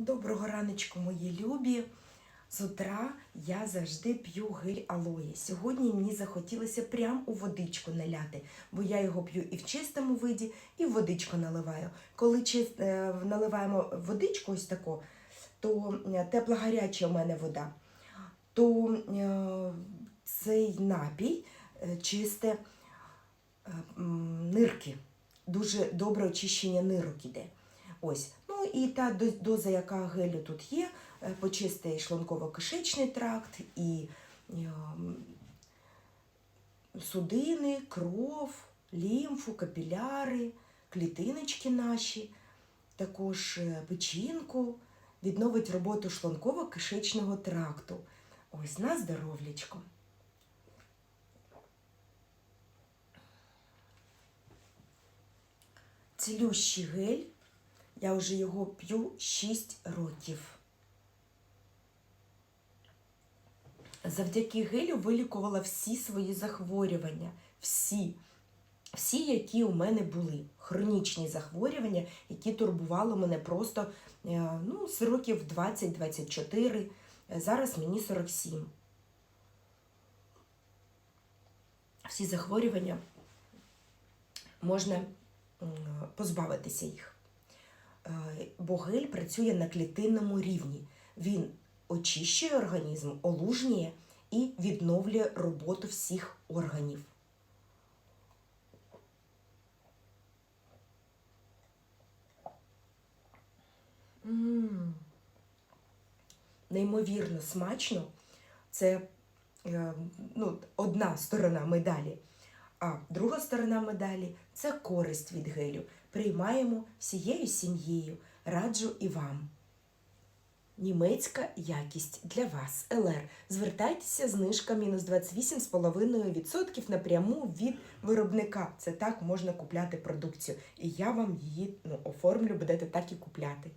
Доброго раночку, мої любі. З утра я завжди п'ю гель алоє. Сьогодні мені захотілося прям у водичку наляти, бо я його п'ю і в чистому виді, і в водичку наливаю. Коли е, наливаємо водичку ось таку, то е, тепла гаряча у мене вода, то е, цей напій чисте нирки. Дуже добре очищення нирок іде. Ось. І та доза, яка гелю тут є, е, почистить шлунково-кишечний тракт, і ем, судини, кров, лімфу, капіляри, клітиночки наші, також е, печінку, відновить роботу шлунково-кишечного тракту. Ось на здоров'ячко. Цілющий гель. Я вже його п'ю 6 років. Завдяки гелю вилікувала всі свої захворювання. Всі. Всі, які у мене були. Хронічні захворювання, які турбували мене просто е, ну, з років 20-24. Е, Зараз мені 47. Всі захворювання можна позбавитися їх. Е, Бо гель працює на клітинному рівні. Він очищує організм, олужнює і відновлює роботу всіх органів. М. Неймовірно смачно. Це е, ну, одна сторона медалі. А друга сторона медалі це користь від гелю. Приймаємо всією сім'єю. Раджу і вам. Німецька якість для вас. ЛР. Звертайтеся знижка мінус 28,5% напряму від виробника. Це так можна купляти продукцію. І я вам її ну, оформлю, будете так і купляти.